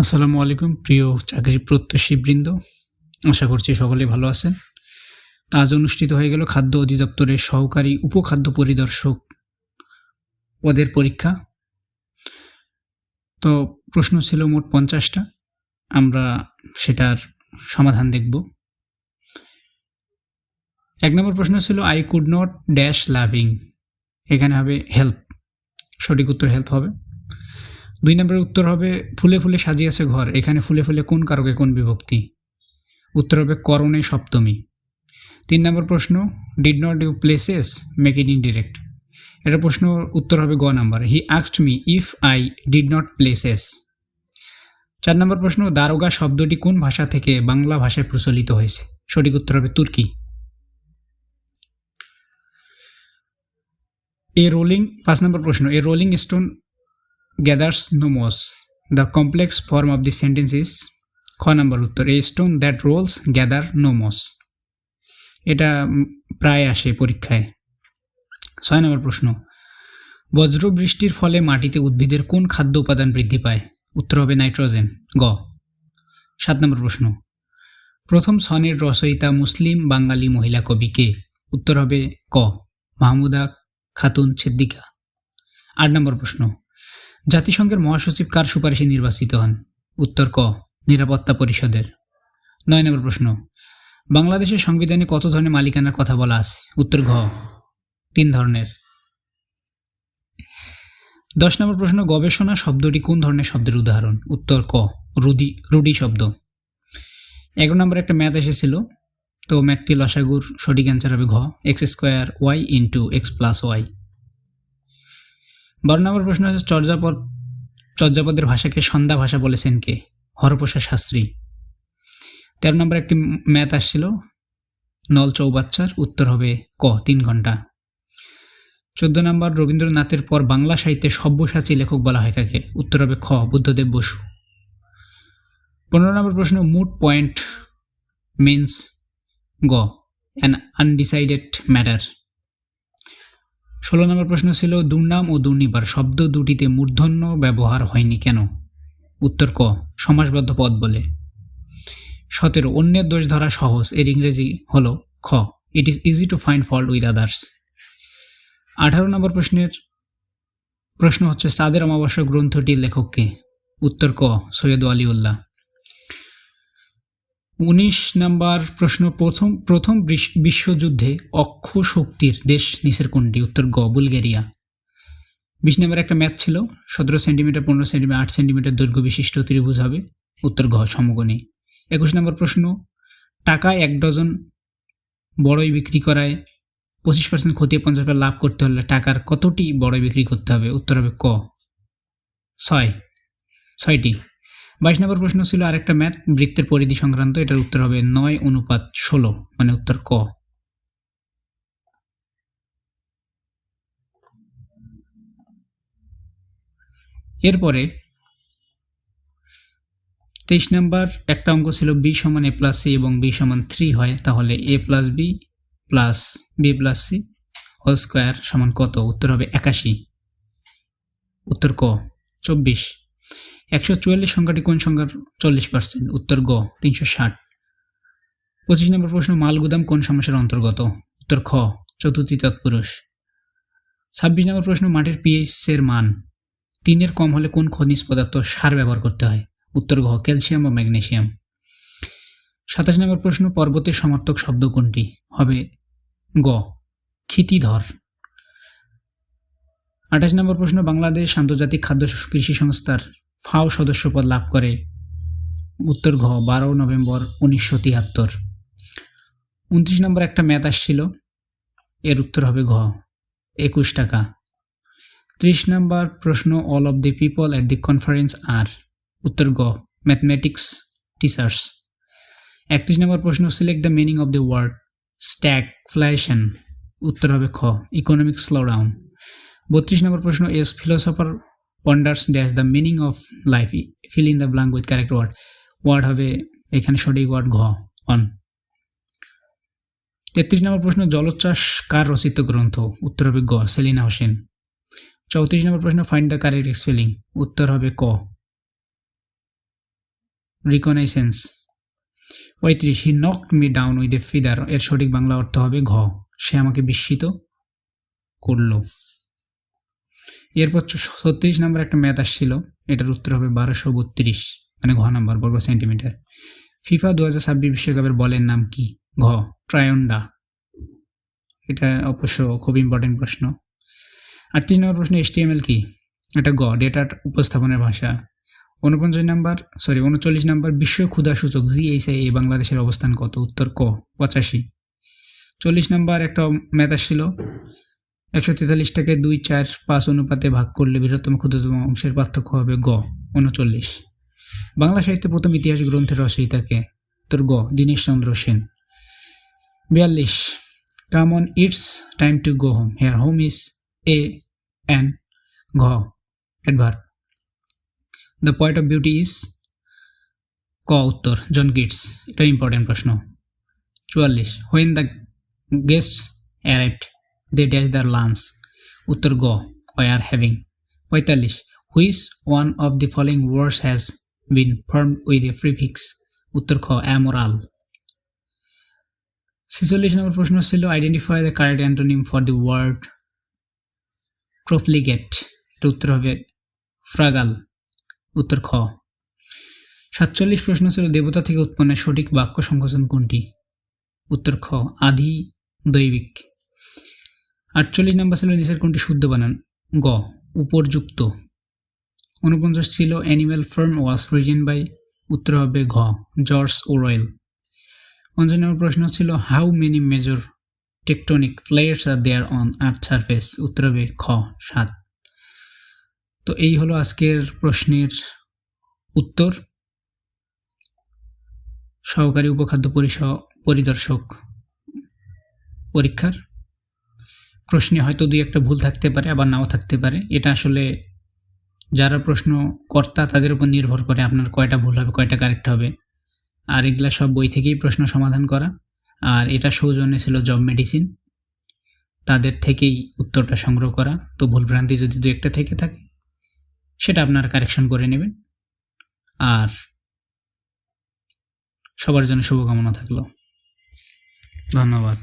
আসসালামু আলাইকুম, প্রিয় চাকরি প্রত্যাশী বৃন্দ। আশা করছি সকলেই ভালো আছেন। আজ অনুষ্ঠিত হয়ে গেল খাদ্য অধিদপ্তরের সহকারী উপখাদ্য পরিদর্শক পদের পরীক্ষা। তো প্রশ্ন ছিল মোট পঞ্চাশটা। আমরা সেটার সমাধান দেখব। এক নম্বর প্রশ্ন ছিল I could not dash loving এখানে হবে হেল্প সঠিক উত্তর হেল্প হবে। দুই নম্বরের উত্তর হবে, ফুলে ফুলে সাজিয়েছে ঘর। এখানে ফুলে ফুলে কোন কারকে কোন বিভক্তি? উত্তর হবে, করণে সপ্তমী। তিন নম্বর প্রশ্ন did not you places make it indirect এটা প্রশ্ন উত্তর হবে গ number. He আক্সড me if I did not places চার নম্বর প্রশ্ন, দারোগা শব্দটি কোন ভাষা থেকে বাংলা ভাষায় প্রচলিত হয়েছে? সঠিক উত্তর হবে তুর্কি। এ রোলিং, পাঁচ নম্বর প্রশ্ন, a rolling stone no moss the complex form of the sentence is খ নম্বর উত্তর a stone that rolls gather no moss এটা প্রায় আসে পরীক্ষায় ছয় নম্বর প্রশ্ন বজ্র বৃষ্টির ফলে মাটিতে উদ্ভিদের কোন খাদ্য উপাদান বৃদ্ধি পায় উত্তর হবে নাইট্রোজেন গ সাত নম্বর প্রশ্ন প্রথম সনের রচয়িতা মুসলিম বাঙালি মহিলা কবি কে উত্তর হবে ক মাহমুদা খাতুন সিদ্দিকা আট নম্বর প্রশ্ন জাতিসংঘের মহাসচিব কার সুপারিশে নির্বাচিত হন? উত্তর ক, নিরাপত্তা পরিষদের। নয় নম্বর প্রশ্ন, বাংলাদেশের সংবিধানে কত ধরনের মালিকানার কথা বলা আছে? উত্তর ঘ, তিন ধরনের। দশ নম্বর প্রশ্ন, গবেষণা শব্দটি কোন ধরনের শব্দের উদাহরণ? উত্তর ক, রুদি, রুডি শব্দ। এগারো নম্বর একটা ম্যাথ এসেছিল, তো ম্যাথটি লসাগুর সঠিক অ্যান্সার হবে ঘ, X square Y into X plus Y. বারো নম্বর প্রশ্ন হচ্ছে, চর্যাপদ, চর্যাপদের ভাষাকে সন্ধ্যা ভাষা বলেছেন কে? হরপ্রসাদ শাস্ত্রী। তেরো নম্বর একটি ম্যাথ আসছিল, নল চৌবাচ্চার উত্তর হবে ক, তিন ঘণ্টা। চোদ্দ নম্বর, রবীন্দ্রনাথের পর বাংলা সাহিত্যে সব্যসাচী লেখক বলা হয় কাকে? উত্তর হবে খ, বুদ্ধদেব বসু। পনেরো নম্বর প্রশ্ন মুড পয়েন্ট, মিন্স, গ অ্যান আনডিসাইডেড ম্যাটার ষোলো নম্বর প্রশ্ন ছিল, দুর্নাম ও দুর্নিবার শব্দ দুটিতে মূর্ধন্য ব্যবহার হয়নি কেন? উত্তর ক, সমাসবদ্ধ পদ বলে। সতেরো, অন্যের দোষ ধরা সহজ, এর ইংরেজি হলো খ it is easy to find fault with others আঠারো নম্বর প্রশ্নের প্রশ্ন হচ্ছে, সাদের অমাবস্যা গ্রন্থটির লেখককে উত্তর ক, সৈয়দ আলিউল্লাহ। উনিশ নাম্বার প্রশ্ন, প্রথম প্রথম বিশ- বিশ্বযুদ্ধে অক্ষ শক্তির দেশ নিচের কোনটি? উত্তর গ, বুলগেরিয়া। বিশ নাম্বার একটা ম্যাথ ছিল, সতেরো সেন্টিমিটার, পনেরো সেন্টিমিটার, আট সেন্টিমিটার দৈর্ঘ্য বিশিষ্ট ত্রিভুজ হবে। উত্তর ঘ, সমগণী। একুশ নম্বর প্রশ্ন, টাকায় এক ডজন বড়ই বিক্রি করায় পঁচিশ পার্সেন্ট ক্ষতি পঞ্চাশ লাভ করতে হলে টাকার কতটি বড়ই বিক্রি করতে হবে? উত্তর হবে ক। ছয়। ছয়টি। বাইশ নম্বর প্রশ্ন ছিল আরেকটা ম্যাথ, বৃত্তের পরিধি সংক্রান্ত। এটার উত্তর হবে নয় অনুপাত ষোলো মানে উত্তর ক। এরপরে তেইশ নাম্বার, একটা অঙ্ক ছিল বি সমান এ প্লাস সি এবং বি সমান থ্রি হয়, তাহলে A plus B plus B plus C whole square সমান কত? উত্তর হবে একাশি। উত্তর ক, চব্বিশ। একশো চুয়াল্লিশ সংখ্যাটি কোন সংখ্যার চল্লিশ পার্সেন্ট উত্তর গ, তিনশো ষাট। পঁচিশ নম্বর প্রশ্ন, মালগুদাম কোন সমস্যার অন্তর্গত? উত্তর খ, চতুর্থী তৎপুরুষ। ছাব্বিশ নম্বর প্রশ্ন, মাটির পিএইচের মান? তিনের কম হলে কোন খনিজ পদার্থ সার ব্যবহার করতে হয়? উত্তর ঘ, ক্যালসিয়াম বা ম্যাগনেসিয়াম। সাতাশ নম্বর প্রশ্ন, পর্বতের সমর্থক শব্দ কোনটি? হবে গ, ক্ষিতিধর। আঠাশ নম্বর প্রশ্ন, বাংলাদেশ আন্তর্জাতিক খাদ্য কৃষি সংস্থার ফাও সদস্যপদ লাভ করে। উত্তর ঘ, বারো নভেম্বর উনিশশো তিয়াত্তর। উনত্রিশ নম্বর একটা ম্যাথ আসছিল। এর উত্তর হবে ঘ, একুশ টাকা। ত্রিশ নম্বর প্রশ্ন all of the people at the conference are উত্তর গ ম্যাথমেটিক্স টিচার্স একত্রিশ নম্বর প্রশ্ন select the meaning of the word stagflation উত্তর হবে খ ইকোনমিক স্লোডাউন বত্রিশ নম্বর প্রশ্ন as philosopher ponders dash the meaning of life fill in the blank with correct word word হবে এখানে সঠিক ওয়ার্ড ঘ অন তেত্রিশ নম্বর প্রশ্ন, জলোচ্ছ্বাস কার রচিত গ্রন্থ? উত্তর হবে গ, সেলিনা হোসেন। চৌত্রিশ নম্বর প্রশ্ন ফাইন্ড দ্য কারেক্ট স্পেলিং উত্তর হবে ক। রিকনাইসেন্স পঁয়ত্রিশ he knocked me down with a feather এর সঠিক বাংলা অর্থ হবে ঘ। সে আমাকে বিস্মিত করল। এরপর ছত্রিশ নম্বর একটা ম্যাথ আসছিল। এটার উত্তর হবে বারোশো বত্রিশ মানে ঘ নাম্বার বর্গ সেন্টিমিটার। ফিফা দু হাজার ছাব্বিশ বিশ্বকাপের বলের নাম কি? ঘ, ট্রায়ন্ডা। এটা অবশ্য খুব ইম্পর্টেন্ট প্রশ্ন। আটত্রিশ নম্বর প্রশ্ন এইচটিএমএল কি? এটা গ ডেটার উপস্থাপনের ভাষা। উনপঞ্চাশ নাম্বার সরি উনচল্লিশ নাম্বার, বিশ্ব ক্ষুধা সূচক জিএইচআই এ বাংলাদেশের অবস্থান কত? উত্তর ক, পঁচাশি। চল্লিশ নাম্বার একটা ম্যাথ আসছিল। একশো তেতাল্লিশটাকে দুই, চার, পাঁচ অনুপাতে ভাগ করলে বৃহত্তম ক্ষুদ্রতম অংশের পার্থক্য হবে গ, উনচল্লিশ। বাংলা সাহিত্যে প্রথম ইতিহাস গ্রন্থের রচয়িতাকে তোর গ দীনেশ চন্দ্র সেন। বিয়াল্লিশ, come on it's, time to go home, here home is a, an, ঘ adverb the point of beauty is ক, উত্তর, জন গিটস এটা ইম্পর্টেন্ট প্রশ্ন। চুয়াল্লিশ, when the guests arrived? They dash the lunch উত্তর গ আর হ্যাভিং পঁয়তাল্লিশ which one of the following words has been form with a prefix উত্তর খ অ্যামোরাল ছেচল্লিশ নম্বর প্রশ্ন ছিল identify the correct antonym for the word profligate এটা উত্তর হবে ফ্রাগাল, উত্তর খ। সাতচল্লিশ প্রশ্ন ছিল, দেবতা থেকে উৎপন্ন সঠিক বাক্য সংকোচন কোনটি? উত্তর খ আধি দৈবিক। আটচল্লিশ নম্বর ছিল নিচের কোনটি শুদ্ধ বানান। গ, উপরযুক্ত। উনপঞ্চাশ ছিল Animal Farm was written by উত্তর হবে ঘ জর্জ ওরয়েল পঞ্চাশ নম্বর প্রশ্ন ছিল how many major tectonic plates are there on earth surface উত্তর হবে খ সাত। তো এই হলো আজকের প্রশ্নের উত্তর। সহকারী উপখাদ্য পরিদর্শক পরীক্ষার। প্রশ্নে হয়তো দুই একটা ভুল থাকতে পারে, আবার নাও থাকতে পারে। এটা আসলে যারা প্রশ্ন কর্তা, তাদের উপর নির্ভর করে আপনার কয়টা ভুল হবে, কয়টা কারেক্ট হবে। আর এগুলা সব বই থেকেই প্রশ্ন সমাধান করা। আর এটা সৌজন্যে ছিল জব মেডিসিন তাদের থেকেই উত্তরটা সংগ্রহ করা। তো ভুলভ্রান্তি যদি দু একটা থেকে থাকে, সেটা আপনারা কারেকশন করে নেবেন। আর সবার জন্য শুভকামনা থাকল। ধন্যবাদ।